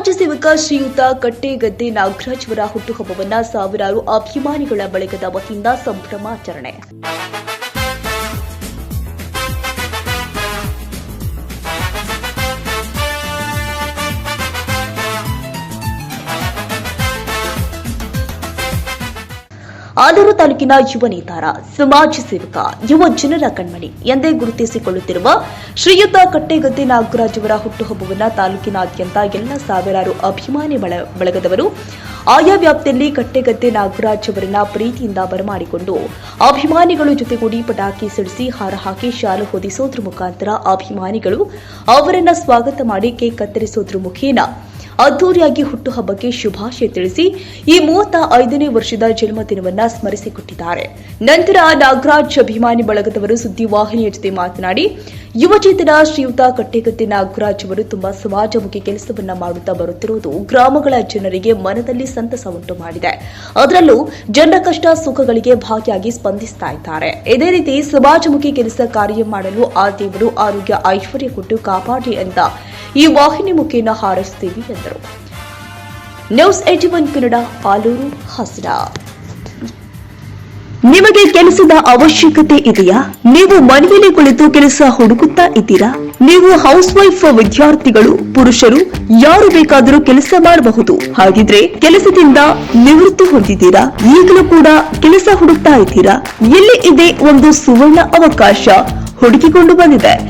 ಸಮಾಜ ಸೇವಕ ಶ್ರೀಯುತ ಕಟ್ಟೆಗದ್ದೆ ನಾಗರಾಜ್ ಅವರ ಹುಟ್ಟುಹಬ್ಬವನ್ನ ಸಾವಿರಾರು ಅಭಿಮಾನಿಗಳ ಬಳಗದ ವತಿಯಿಂದ ಸಂಭ್ರಮಾಚರಣೆ. ಆಲೂರು ತಾಲೂಕಿನ ಯುವ ನೇತಾರ, ಸಮಾಜ ಸೇವಕ, ಯುವ ಜನರ ಕಣ್ಮಣಿ ಎಂದೇ ಗುರುತಿಸಿಕೊಳ್ಳುತ್ತಿರುವ ಶ್ರೀಯುತ ಕಟ್ಟೆಗದ್ದೆ ನಾಗರಾಜ್ ಅವರ ಹುಟ್ಟುಹಬ್ಬವನ್ನು ತಾಲೂಕಿನಾದ್ಯಂತ ಎಲ್ಲ ಸಾವಿರಾರು ಅಭಿಮಾನಿ ಬಳ- ಬಳಗದವರು ಆಯಾ ವ್ಯಾಪ್ತಿಯಲ್ಲಿ ಕಟ್ಟೆಗದ್ದೆ ನಾಗರಾಜ್ ಅವರನ್ನ ಪ್ರೀತಿಯಿಂದ ಬರಮಾಡಿಕೊಂಡು ಅಭಿಮಾನಿಗಳು ಜೊತೆಗೂಡಿ ಪಟಾಕಿ ಸಿಡಿಸಿ ಹಾರ ಹಾಕಿ ಶಾಲು ಹೊದಿಸೋದ್ರ ಮುಖಾಂತರ ಅಭಿಮಾನಿಗಳು ಅವರನ್ನ ಸ್ವಾಗತ ಮಾಡಿ ಕೇಕ್ ಕತ್ತರಿಸೋದ್ರ ಮುಖೇನ ಅದ್ದೂರಿಯಾಗಿ ಹುಟ್ಟುಹಬ್ಬಕ್ಕೆ ಶುಭಾಶಯ ತಿಳಿಸಿ ಈ ಮೂವತ್ತ ಐದನೇ ವರ್ಷದ ಜನ್ಮದಿನವನ್ನ ಸ್ಮರಿಸಿಕೊಟ್ಟಿದ್ದಾರೆ. ನಂತರ ನಾಗರಾಜ್ ಅಭಿಮಾನಿ ಬಳಗದವರು ಸುದ್ದಿವಾಹಿನಿಯ ಜೊತೆ ಮಾತನಾಡಿ ಯುವಚೇತನ ಶ್ರೀಯುತ ಕಟ್ಟೆಗತ್ತಿ ನಾಗರಾಜ್ ಅವರು ತುಂಬಾ ಸಮಾಜಮುಖಿ ಕೆಲಸವನ್ನ ಮಾಡುತ್ತಾ ಬರುತ್ತಿರುವುದು ಗ್ರಾಮಗಳ ಜನರಿಗೆ ಮನದಲ್ಲಿ ಸಂತಸ ಉಂಟು ಮಾಡಿದೆ. ಅದರಲ್ಲೂ ಜನರ ಕಷ್ಟ ಸುಖಗಳಿಗೆ ಭಾಗಿಯಾಗಿ ಸ್ಪಂದಿಸ್ತಾ ಇದ್ದಾರೆ. ಇದೇ ರೀತಿ ಸಮಾಜಮುಖಿ ಕೆಲಸ ಕಾರ್ಯ ಮಾಡಲು ಆ ದೇವರು ಆರೋಗ್ಯ ಐಶ್ವರ್ಯ ಕೊಟ್ಟು ಕಾಪಾಡಿ ಅಂತ ಈ ವಾಹಿನಿ ಮುಖೇನ ಹಾರೈಸುತ್ತೇವೆ ಎಂದರು. News eighty one Kannada, Alur, Hassan. ನಿಮಗೆ ಕೆಲಸದ ಅವಶ್ಯಕತೆ ಇದೆಯಾ? ನೀವು ಮನೆಯಲ್ಲಿ ಕುಳಿತು ಕೆಲಸ ಹುಡುಕುತ್ತಾ ಇದ್ದೀರಾ? ನೀವು ಹೌಸ್ ವೈಫ್ ವಿದ್ಯಾರ್ಥಿಗಳು, ಪುರುಷರು, ಯಾರು ಬೇಕಾದರೂ ಕೆಲಸ ಮಾಡಬಹುದು. ಹಾಗಿದ್ರೆ ಕೆಲಸದಿಂದ ನಿವೃತ್ತಿ ಹೊಂದಿದ್ದೀರಾ? ಈಗಲೂ ಕೂಡ ಕೆಲಸ ಹುಡುಕ್ತಾ ಇದ್ದೀರಾ? ಇಲ್ಲಿ ಇದೆ ಒಂದು ಸುವರ್ಣ ಅವಕಾಶ ಹುಡುಕಿಕೊಂಡು ಬಂದಿದೆ.